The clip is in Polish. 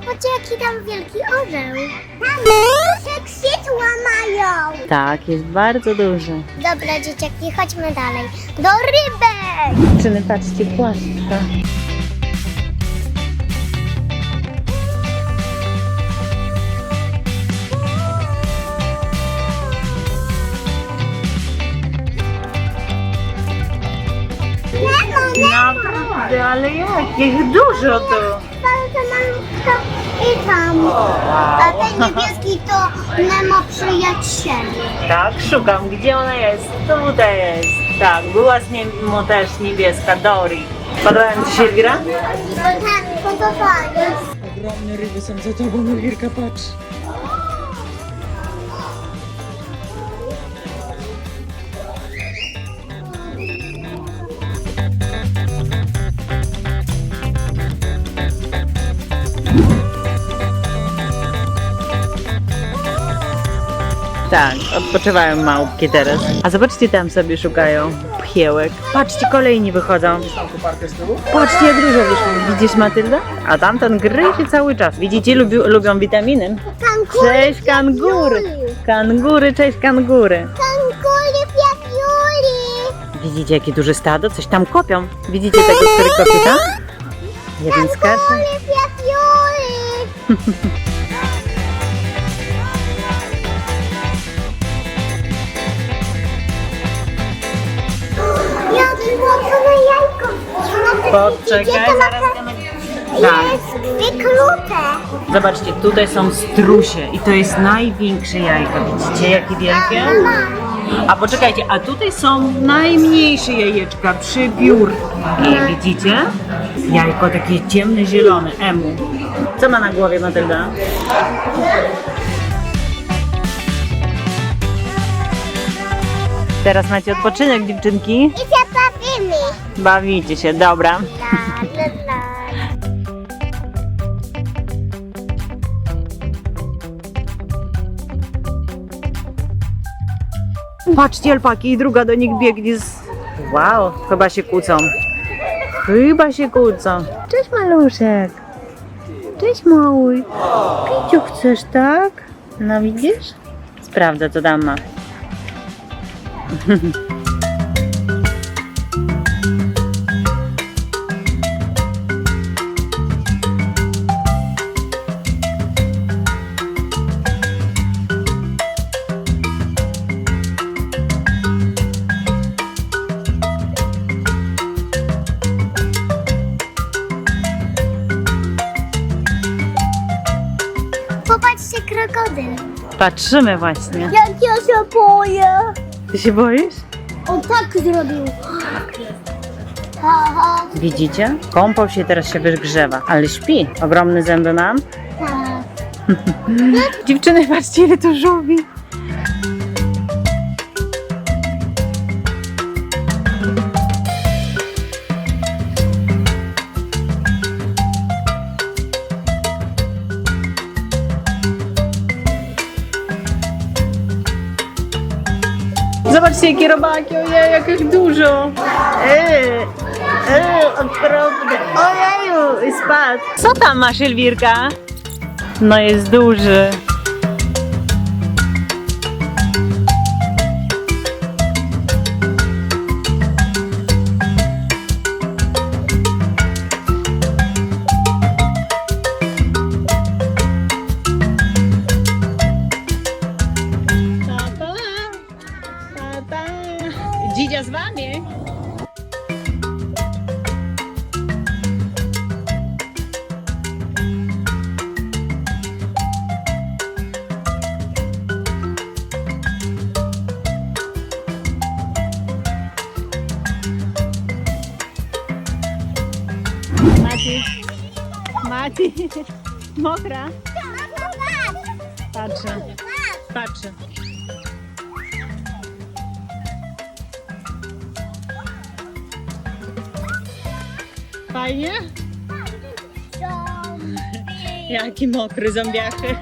popatrzcie jaki tam wielki orzeł. Tam duże skrzydła mają. Tak, jest bardzo duży. Dobra dzieciaki, chodźmy dalej. Do rybek! Czyny, patrzcie, płaszczka. Naprawdę, ale jak? Ich dużo tu. Bardzo malutko i tam. A ten niebieski to Nemo przyjaciel. Tak, szukam. Gdzie ona jest? Tutaj jest. Tak, była z nim też niebieska, Dory. Podoba Ci się, Elwira? Tak, podobanie. Ogromne ryby są za tobą, Elwirka, patrz. Tak, odpoczywają małpki teraz. A zobaczcie, tam sobie szukają pchiełek. Patrzcie, kolejni wychodzą. Patrzcie, jak dużo wyszło. Widzisz, Matylda? A tamten gryzie cały czas. Widzicie, lubią, lubią witaminy. Kangury, Cześć, kangury. Kangury, cześć, kangury. kangury, piapiuli. Widzicie, jakie duże stado? Coś tam kopią. Widzicie tego, który kopie tam? Jeden skacze. Kangury, piapiuli. Poczekaj, zaraz Tak. Jest wyklute. Zobaczcie, tutaj są strusie i to jest największe jajko. Widzicie, jakie wielkie? A poczekajcie, a tutaj są najmniejsze jajeczka, przepiórki. Widzicie? Jajko takie ciemne, zielone, emu. Co ma na głowie Matylda? Teraz macie odpoczynek, dziewczynki? I bawimy. Bawicie się, dobra. La, la, la. Patrzcie, alpaki i druga do nich biegnie z... Wow, chyba się kłócą. Chyba się kłócą. Cześć maluszek. Cześć mały. Piciu chcesz, tak? No widzisz? Sprawdzę, co tam krokodyl. Patrzymy właśnie. Jak ja się boję. Ty się boisz? On tak zrobił. Aha, Widzicie? Kąpał się, teraz się wygrzewa. Ale śpi. Ogromne zęby mam. tak. Dziewczyny, patrzcie, ile tu żółwi. Zobaczcie, jakie robaki, ojej, jak ich dużo. Eee, eee, okropne. Ojeju, spadł. Co tam masz, Elwirka? No jest duży. Dzidzia z wami. Mati. Mati. Mokra. Patrzę. Patrzę. Fajnie? Jaki mokry zombiachy.